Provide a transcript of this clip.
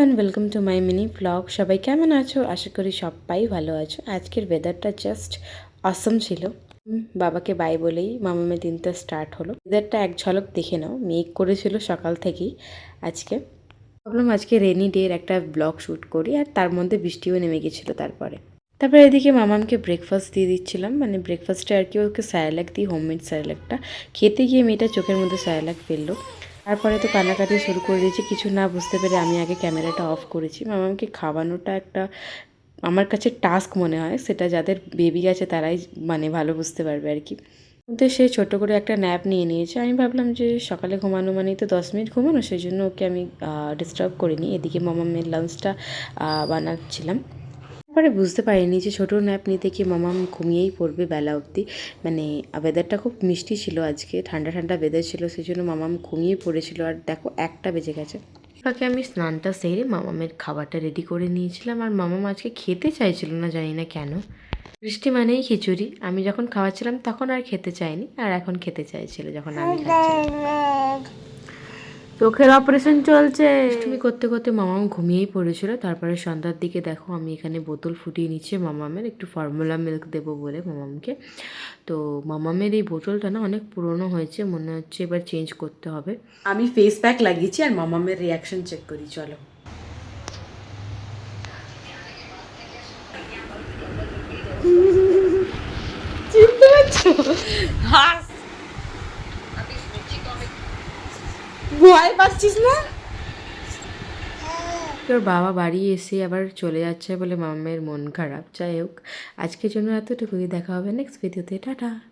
And welcome to my mini blog সবাই কেমন আছো? আশা করি সবাই ভালো আছো। আজকের ওয়েদারটা জাস্ট অসম ছিল। বাবাকে বাই বলেই মামামের দিনটা স্টার্ট হলো। ওয়েদারটা এক ঝলক দেখে নাও। মেঘ করেছিল সকাল থেকেই আজকে। ভাবলাম আজকে রেনি ডের একটা ব্লগ শ্যুট করি আর তার মধ্যে বৃষ্টিও নেমে গেছিল তারপরে। তারপরে এদিকে মামামকে ব্রেকফাস্ট দিয়ে দিচ্ছিলাম। মানে ব্রেকফাস্টে আর কি ওকে স্যারেলাক দিই হোমমেড স্যারেলাকটা খেতে গিয়ে মেয়েটা চোখের মধ্যে স্যারেলাক ফেলল। তারপরে তো কান্নাকাটি শুরু করে দিয়েছি। কিছু না বুঝতে পেরে আমি আগে ক্যামেরাটা অফ করেছি। মামামকে খাওয়ানোটা একটা আমার কাছে টাস্ক মনে হয়। সেটা যাদের বেবি আছে তারাই মানে ভালো বুঝতে পারবে আর কি। কিন্তু সে ছোট করে একটা ন্যাপ নিয়ে নিয়েছে। আমি ভাবলাম যে সকালে ঘুমানো মানেই তো দশ মিনিট ঘুমানো। সেই জন্য ওকে আমি ডিস্টার্ব করিনি। এদিকে মামামের লাঞ্চটা বানাচ্ছিলাম। তারপরে বুঝতে পারিনি যে ছোটো ন্যাপ নিতে গিয়ে মামাম ঘুমিয়েই পড়বে বেলা অবধি। মানে ওয়েদারটা খুব মিষ্টি ছিল আজকে, ঠান্ডা ঠান্ডা ওয়েদার ছিল সেই জন্য মামাম ঘুমিয়ে পড়েছিল। আর দেখো, একটা বেজে গেছে। তাকে আমি স্নানটা সেরে মামামের খাবারটা রেডি করে নিয়েছিলাম। আর মামাম আজকে খেতে চাইছিল না, জানি না কেন। বৃষ্টি মানেই খিচুড়ি। আমি যখন খাওয়াচ্ছিলাম, তখন আর খেতে চাইনি, আর এখন খেতে চাইছিল, যখন আমি খাচ্ছিলাম। চোখের অপারেশন চলছে। তুমি করতে করতে মামাম ঘুমিয়েই পড়েছিল তারপরে সন্ধ্যার দিকে দেখো আমি এখানে বোতল ফুটিয়ে নিচ্ছি মামামের একটু ফর্মুলা মিল্ক দেবো বলে মামামকে। তো মামামের এই বোতলটা না অনেক পুরনো হয়েছে মনে হচ্ছে এবার চেঞ্জ করতে হবে। আমি ফেস প্যাক লাগিয়েছি আর মামামের রিয়াকশন চেক করি চলো। চিনতে পারছ? হাস! ভয় পাচ্ছিস না? তোর বাবা বাড়ি এসে আবার চলে যাচ্ছে বলে মামের মন খারাপ। যাই হোক আজকের জন্য এতটুকুই। দেখা হবে নেক্সট ভিডিওতে টাটা।